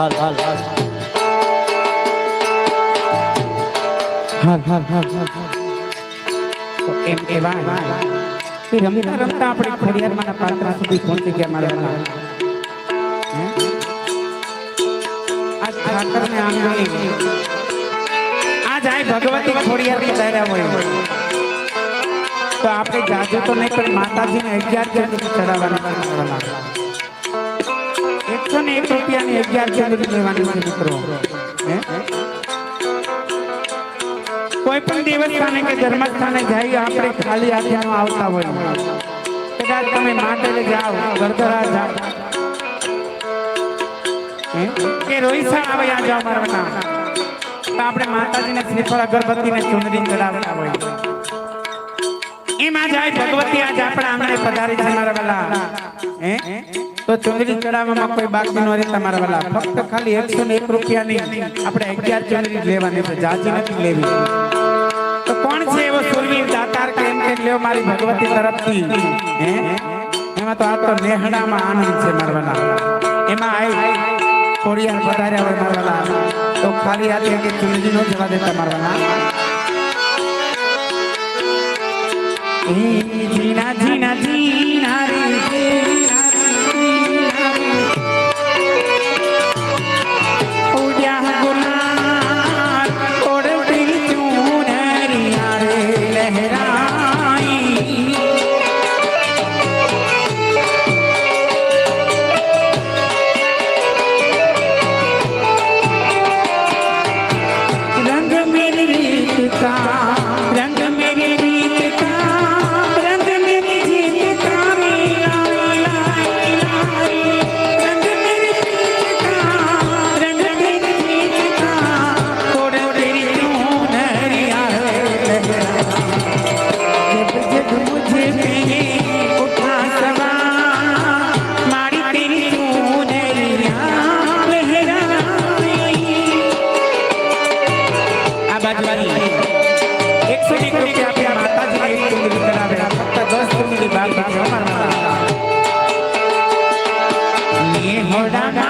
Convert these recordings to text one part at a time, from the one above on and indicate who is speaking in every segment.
Speaker 1: હાલ હાલ હાલ હાલ હાલ હાલ હાલ
Speaker 2: તો એમ કહેવાય કે રમતા રમતા આપણે ખોડિયારમાંના પાત્ર સુધી પહોંચી ગયા મારા વાલા. હે? આજ ઠાકરને આંગણે આજ આય ભગવતી ખોડિયાર પધાર્યા હોય તો આપણે જાજુ તો નહીં પણ માતાજીને અગિયાર ચંદ્ર ચડાવવાના એકસો ને એક રૂપિયાની અગિયાર ચંદ્ર લેવાની છે મિત્રો કોઈ પણ દેવસ્થાને કે ધર્મસ્થાને જઈએ આપણે ખાલી હાથે ન આવતા હોય. કદાચ તમે માટે જાઓ ગરદરા જાઓ. કે રોહિત રોઈસા આવે આ નામ તો આપણે માતાજીને શ્રીફળ, અગરબત્તીને ચુંદડી ચડાવતા હોય. એમાં જાય ભગવતી, આજ આપણા આંગણે પધારી છે મારા વાલા. હે? તો ચુંદડી ચડાવવામાં કોઈ બાકી ન રહે તમારા વાલા. ફક્ત ખાલી એકસો ને એક રૂપિયાની આપણે અગિયાર ચુંદડી લેવાની છે, જાજી નથી લેવી. તો કોણ છે એવો સુરવીર દાતાર કે એમ કે લ્યો મારી ભગવતી તરફથી? હે? એમાં તો આ તો નેહડામાં આનંદ છે મારા વાલા. એમાં આઈ ખોડિયાર પધાર્યા હોય મારા વાલા. તો ખાલી હાથે કે ચુંદડી નો જવા દેતા મારા વાલા. એ જીના જીના જીના I'm not time. Hold on.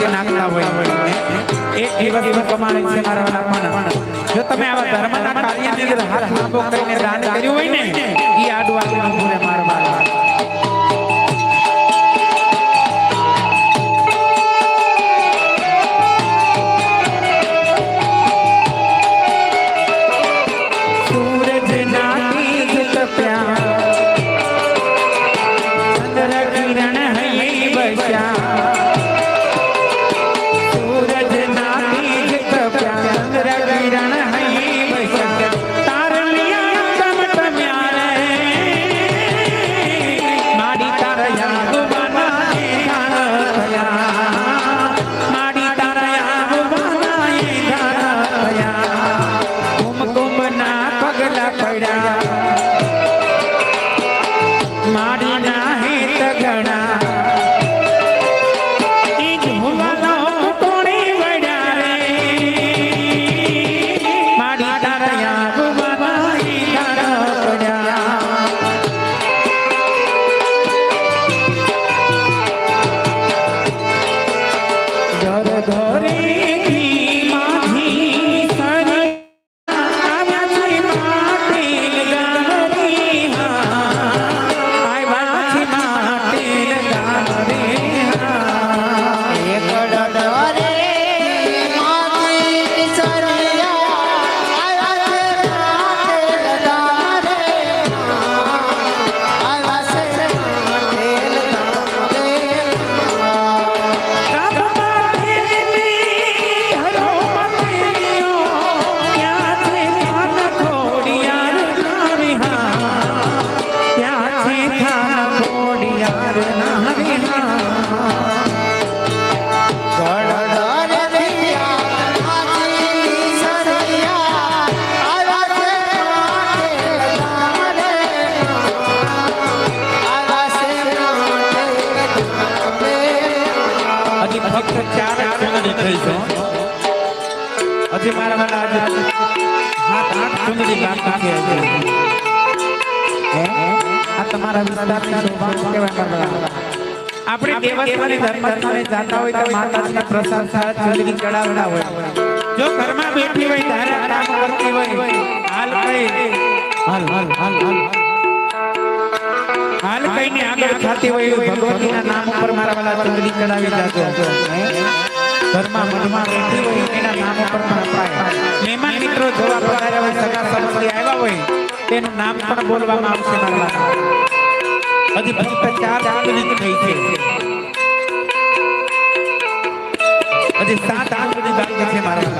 Speaker 2: કે નાખતા હોય. એ એ વસ્તુ કમાણી છે મારા નામના. જો તમે આવા ધર્મના કાર્યની અંદર હાથ લાંબો કરીને દાન કર્યું હોય ને એ આડું આગળ ભૂલે માર માર તમારા વિસ્તારની શોભા કહેવાય મારા આપણે દેવસ્થાને ધર્મસ્થાને જાતા હોય તો માતાજીના પ્રસાદ સાથે ચડાવતા હોય. જો ઘરમાં બેઠી હોય ધારે કામ કરતી હોય હાલ કઈ.
Speaker 1: હાલ હાલ હાલ હાલ.
Speaker 2: હાલ કઈને આગળ થતી હોય ભગવતીના નામ ઉપર મારા વાલા ચૂંદડી ચડાવી હે? ઘરમાં મનમાં રહેતી હોય એના નામ ઉપર પણ અપાય. મહેમાન મિત્રો જોવા પધાર્યા હોય સગા સંબંધી આવ્યા હોય, તેનું નામ પણ બોલવામાં આવશે મારા હજી ફક્ત ચાર મિનિટ થઈ છે. હજી સાત આંગળી બાકી છે મારા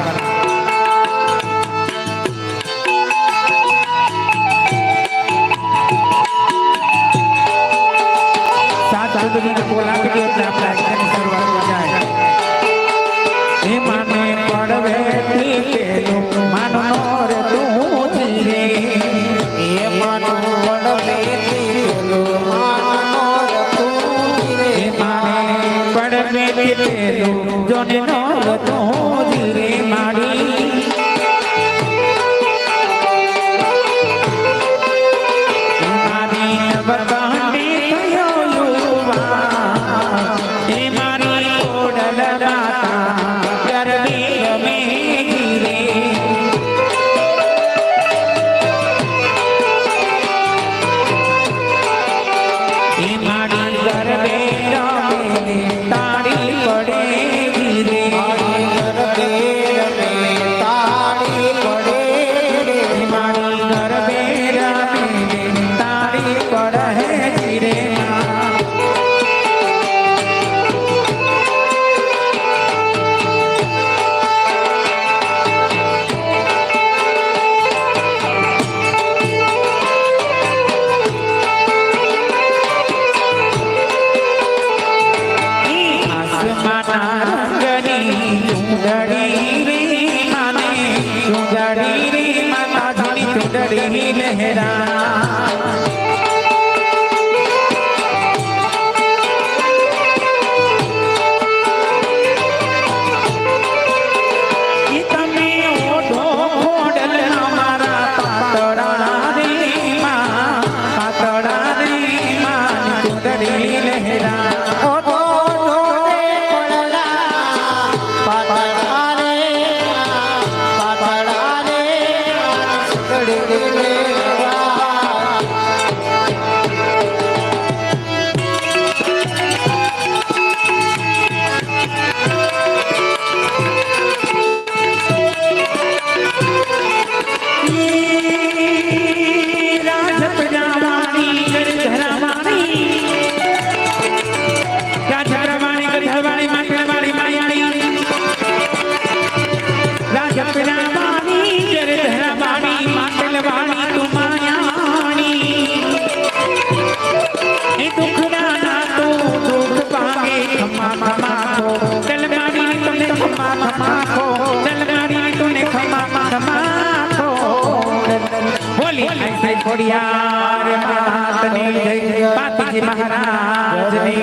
Speaker 3: ખોડિયાર માતની જય પાતીજી મહારાજની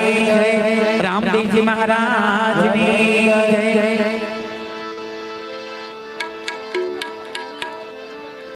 Speaker 3: રામદેવજી મહારાજની